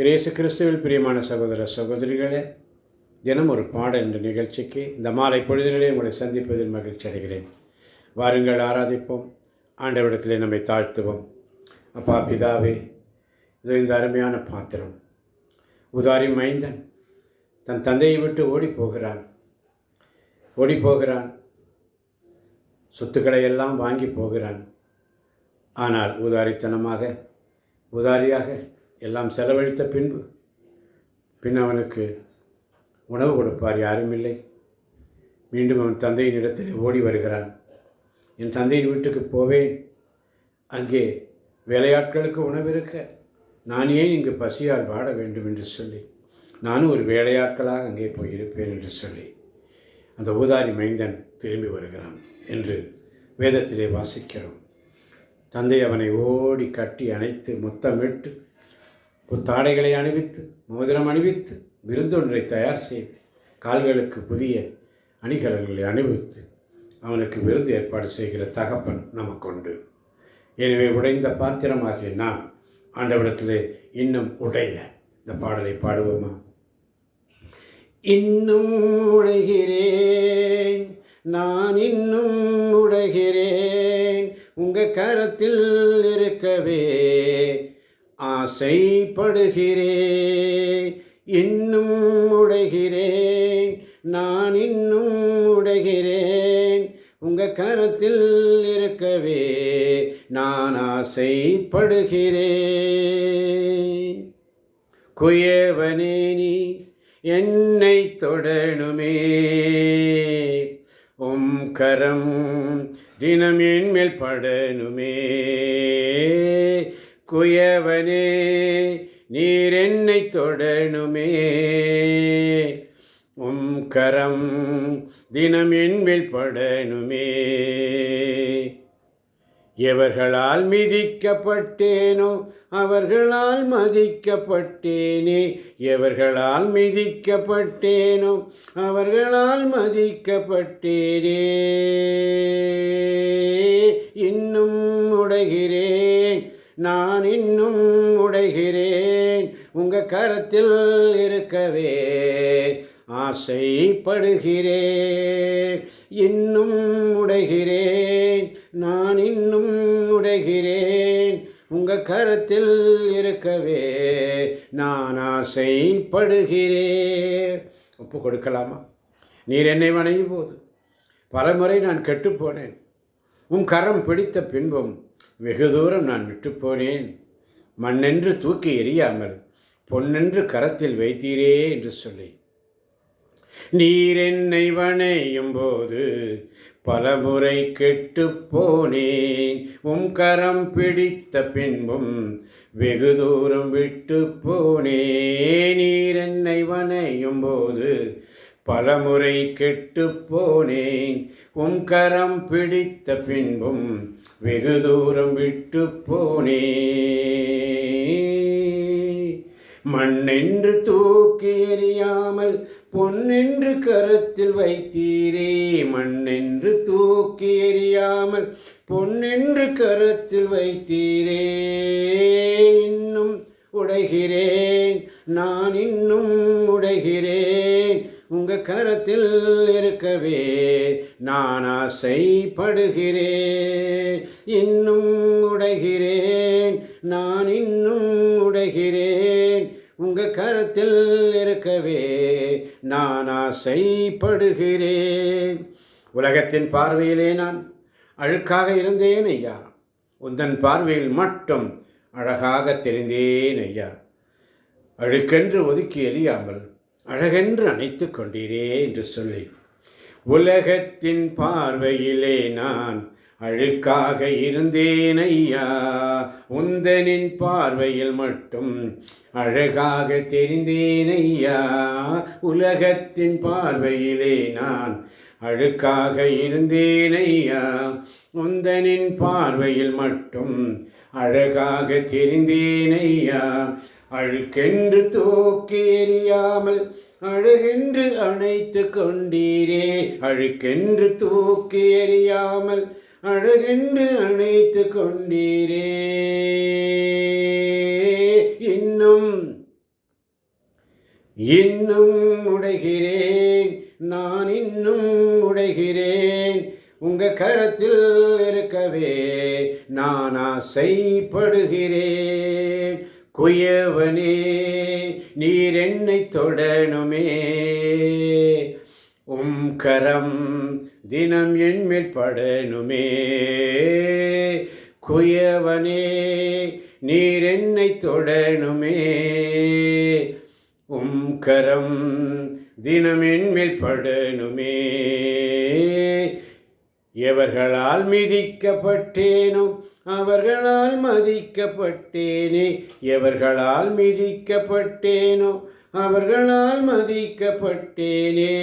இயேசு கிறிஸ்துவில் பிரியமான சகோதர சகோதரிகளே தினம் ஒரு பாடல் என்ற நிகழ்ச்சிக்கு இந்த மாலை பொழுதினிலே உங்களை சந்திப்பதில் மகிழ்ச்சி அடைகிறேன். வாருங்கள் ஆராதிப்போம். ஆண்டவிடத்திலே நம்மை தாழ்த்துவோம். அப்பா பிதாவே இது இந்த அருமையான பாத்திரம். உதாரி மைந்தன் தன் தந்தையை விட்டு ஓடி போகிறான் ஓடி போகிறான் சொத்துக்களை எல்லாம் வாங்கி போகிறான். ஆனால் உதாரித்தனமாக உதாரியாக எல்லாம் செலவழித்த பின்பு பின் அவனுக்கு உணவு கொடுப்பார் யாரும் இல்லை மீண்டும் அவன் தந்தையின் இடத்தில் ஓடி வருகிறான். என் தந்தையின் வீட்டுக்கு போவேன். அங்கே வேலையாட்களுக்கு உணவு இருக்க நான் ஏன் இங்கு பசியால் வாட வேண்டும் என்று சொல்லி நானும் ஒரு வேலையாட்களாக அங்கே போயிருப்பேன் என்று சொல்லி அந்த ஊதாரி மைந்தன் திரும்பி வருகிறான் என்று வேதத்திலே வாசிக்கிறோம். தந்தை அவனை ஓடி கட்டி அணைத்து முத்தமிட்டு புத்தாடைகளை அணிவித்து மோதிரம் அணிவித்து விருந்தொன்றை தயார் செய்து கால்களுக்கு புதிய அணிகலன்களை அணிவித்து அவனுக்கு விருந்து ஏற்பாடு செய்கிற தகப்பன் நமக்குண்டு. எனவே உடைந்த பாத்திரமாகிய நாம் ஆண்டவிடத்திலே இன்னும் உடைய இந்த பாடலை பாடுவோமா? இன்னும் உடைகிறேன் நான் இன்னும் உடைகிறேன் உங்கள் கரத்தில் இருக்கவே ஆசைப்படுகிறேன் இன்னும் உடைகிறேன் நான் இன்னும் உடைகிறேன் உங்கள் கரத்தில் இருக்கவே நான் ஆசைப்படுகிறேன் குயவனே நீ என்னை தொடணுமே. உம் கரம் தினம் என் மேல் படணுமே. குயவனே நீர் என்னை தொடணுமே. உம் கரம் தினம் என் படணுமே. எவர்களால் மிதிக்கப்பட்டேனோ அவர்களால் மதிக்கப்பட்டேனே. எவர்களால் மிதிக்கப்பட்டேனோ அவர்களால் மதிக்கப்பட்டேனே. இன்னும் உடைகிறேன். நான் இன்னும் உடைகிறேன். உங்கள் கரத்தில் இருக்கவே ஆசைப்படுகிறேன். இன்னும் உடைகிறேன். நான் இன்னும் உடைகிறேன். உங்கள் கரத்தில் இருக்கவே நான் ஆசைப்படுகிறேன். ஒப்பு கொடுக்கலாமா? நீர் என்னை வணங்கும் போது பலமுறை நான் கெட்டுப்போனேன் உன் கரம் பிடித்த பின்பும் வெகு தூரம் நான் விட்டு போனேன். மண்ணென்று தூக்கி எறியாமல் பொன்னென்று கரத்தில் வைத்தீரே என்று சொல்லி. நீர் என்னை வணையும் போது பலமுறை கெட்டு போனேன். உம் கரம் பிடித்த பின்பும் வெகு தூரம் விட்டு போனேன். நீர் என்னை வணையும் போது பலமுறை கெட்டு போனேன் உம் கரம் பிடித்த பின்பும் வெகு தூரம் விட்டு போனேன் மண்ணென்று தூக்கி எறியாமல் பொன்னென்று கரத்தில் வைத்தீரே. மண்ணென்று தூக்கி எறியாமல் பொன்னென்று கரத்தில் வைத்தீரே. இன்னும் உடைகிறேன் நான் இன்னும் உடைகிறேன். உங்கள் கரத்தில் இருக்கவே நான் ஆசைப்படுகிறேன். இன்னும் உடைகிறேன். நான் இன்னும் உடைகிறேன். உங்கள் கரத்தில் இருக்கவே நான் ஆசைப்படுகிறேன். உலகத்தின் பார்வையிலே நான் அழுக்காக இருந்தேன் ஐயா. உந்தன் பார்வையில் மட்டும் அழகாக தெரிந்தேன் ஐயா. அழுக்கென்று ஒதுக்கி எறியாமல் அழகென்று அணைத்து கொண்டீரே என்று சொல்லி உலகத்தின் பார்வையிலே நான் அழுக்காக இருந்தேன் ஐயா. உந்தனின் பார்வையில் மட்டும் அழகாக தெரிந்தேன் ஐயா. உலகத்தின் பார்வையிலே நான் அழுக்காக இருந்தேன் ஐயா. உந்தனின் பார்வையில் மட்டும் அழகாக தெரிந்தேன் ஐயா. அழுக்கென்று தூக்கி எறியாமல் அழுகென்று அணைத்து கொண்டீரே. அழுக்கென்று தூக்கி எறியாமல் அழுகென்று அணைத்து கொண்டீரே. இன்னும் இன்னும் உடைகிறேன். நான் இன்னும் உடைகிறேன். உங்க கரத்தில் இருக்கவே நான் ஆசைப்படுகிறேன். குயவனே நீர் என்னை தொடணுமே. உம் கரம் தினம் என்மேல் படணுமே. குயவனே நீர் என்னை தொடணுமே. உம் கரம் தினம் என்மேல் படணுமே. எவர்களால் மிதிக்கப்பட்டேனும் அவர்களால் மதிக்கப்பட்டேனே. எவர்களால் மிதிக்கப்பட்டேனோ அவர்களால் மதிக்கப்பட்டேனே.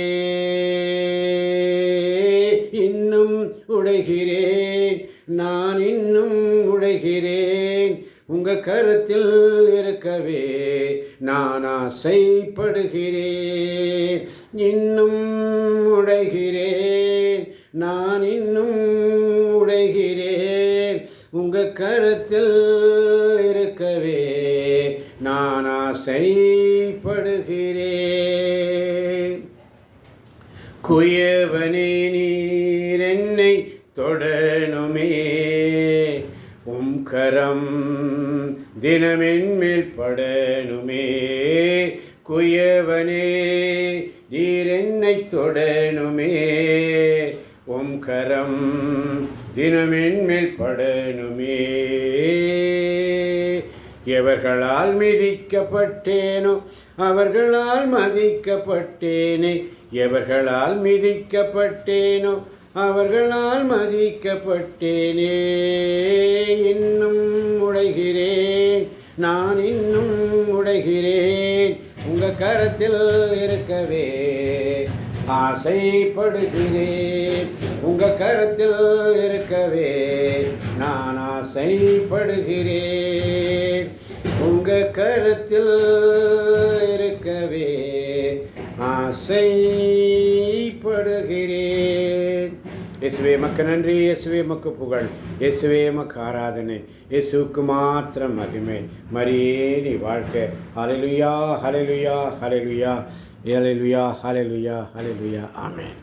இன்னும் உடைகிறேன் நான் இன்னும் உடைகிறேன். உங்க கருத்தில் இருக்கவே நான் ஆசைப்படுகிறேன். இன்னும் உடைகிறேன் நான் இன்னும் உடைகிறேன். உங்க கருத்தில் இருக்கவே நான் ஆசைப்படுகிறேன். குயவனே நீர் என்னை தொடணுமே. உம் கரம் தினமென்மேல் படனுமே படணுமே. குயவனே நீர் என்னை தொடணுமே. உம் கரம் தினமென் மேல் எவர்களால் மிதிக்கப்பட்டேனோ அவர்களால் மதிக்கப்பட்டேனே. எவர்களால் மிதிக்கப்பட்டேனோ அவர்களால் மதிக்கப்பட்டேனே. இன்னும் உடைகிறேன் நான் இன்னும் உடைகிறேன் உங்கள் கரத்தில் இருக்கவே ஆசைப்படுகிறேன் உங்க கருத்தில் இருக்கவே நான் ஆசைப்படுகிறேன் உங்க கருத்தில் இருக்கவே ஆசைப்படுகிறேன் இயேசுவே மக்க நன்றி. இயேசுவே மக்கு புகழ். இயேசுவே மக்கு ஆராதனை. இயேசுவுக்கு மாத்திரம் மகிமை. மரியே நீ வாழ்க்க ஹalleluya ஹalleluya ஹalleluya ஹalleluya ஹalleluya ஹalleluya ஆமென்